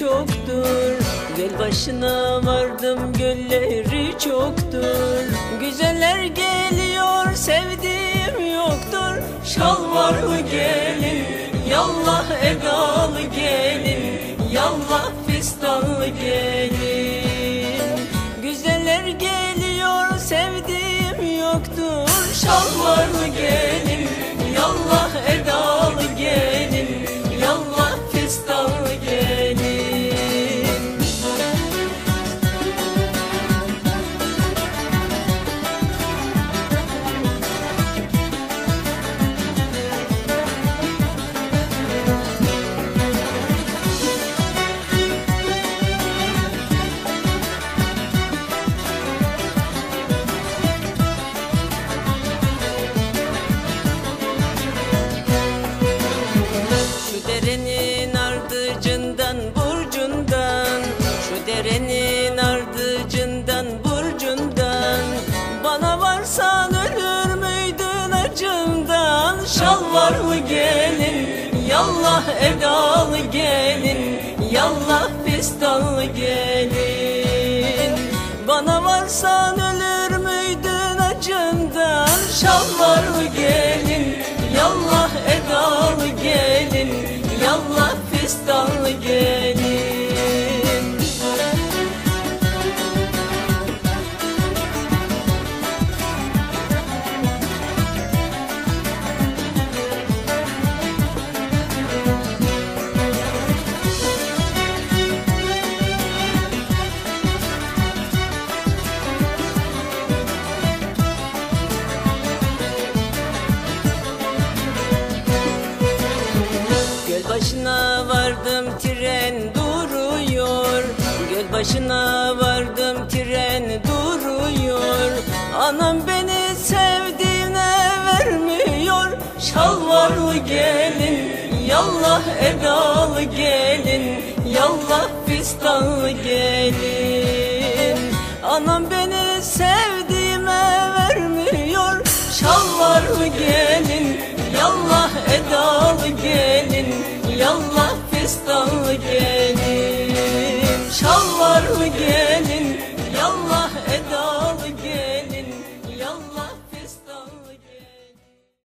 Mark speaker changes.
Speaker 1: çoktur. Göl başına vardım gölleri çoktur. Güzeller geliyor sevdiğim yoktur. Şal var mı gelin? Yallah edalı gelin. Yallah fistanlı gelin Mı gelin Yallah edalı gelin Yallah fistanlı gelin. Bana varsan ölür müydün acımdan Şal var mı gelin Yallah edalı gelin Yallah fistanlı gelin vardım tren duruyor. Göl başına vardım tren duruyor. Anam beni sevdiğine vermiyor. Şal var mı gelin Yallah edalı gelin Yallah fistanlı gelin. Anam beni sevdiğime vermiyor. Şal var mı gelin